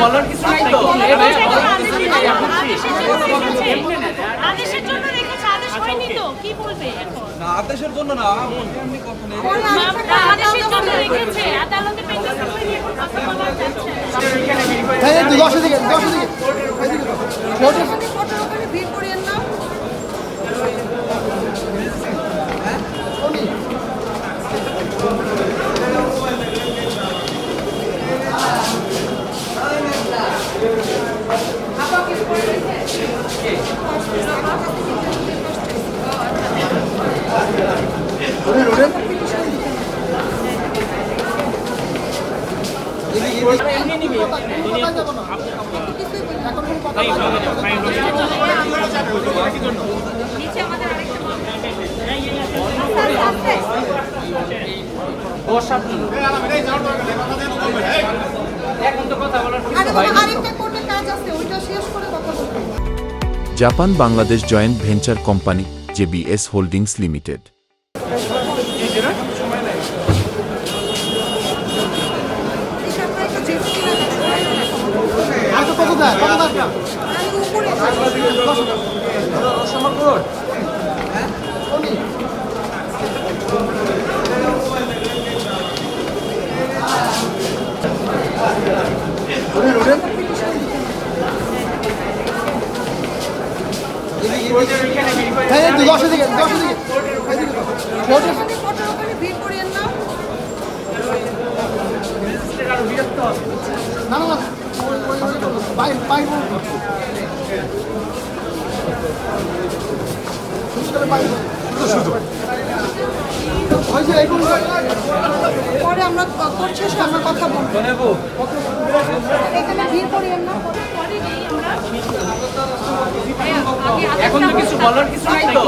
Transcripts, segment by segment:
বলার কিছু নাই হ্যাঁ? তো। আদেশের জন্য রেখেছে আদেশ হয়নি তো। কি বলবে এখন? না আদেশের জন্য না এমনি কথা নেই। আদেশের জন্য রেখেছে। আদালতে পেন্ডিং করে কথা বলা যাচ্ছে হ্যাঁ 10 দিকে 10 দিকে। Japan Bangladesh joint venture company JBS holdings limited. করো। ওই যে এইগুলো পরে আমরা কোর্ট শেষে আমরা কথা বলব। এখন তো কিছু বলার কিছু নাই তো।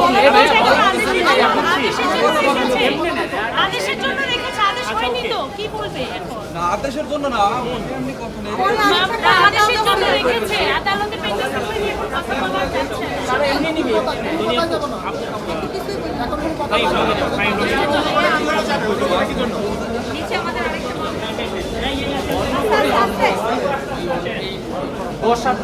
আদেশের জন্য রেখেছে। আদেশ হয়নি তো। কি বলবে এখন? না আদেশের জন্য না। এমনি কথা নেই। আদেশের জন্য রেখেছে। আদালতে পেন্ডেন্ট কথা বলা যাচ্ছে। তারা এমনি নিবে এমনি যাব না এখন কোনো কথা আচ্ছা, আচ্ছা, আচ্ছা। আমরা যাব। নিচে আমাদের আরেকটা মামলা দশ সাত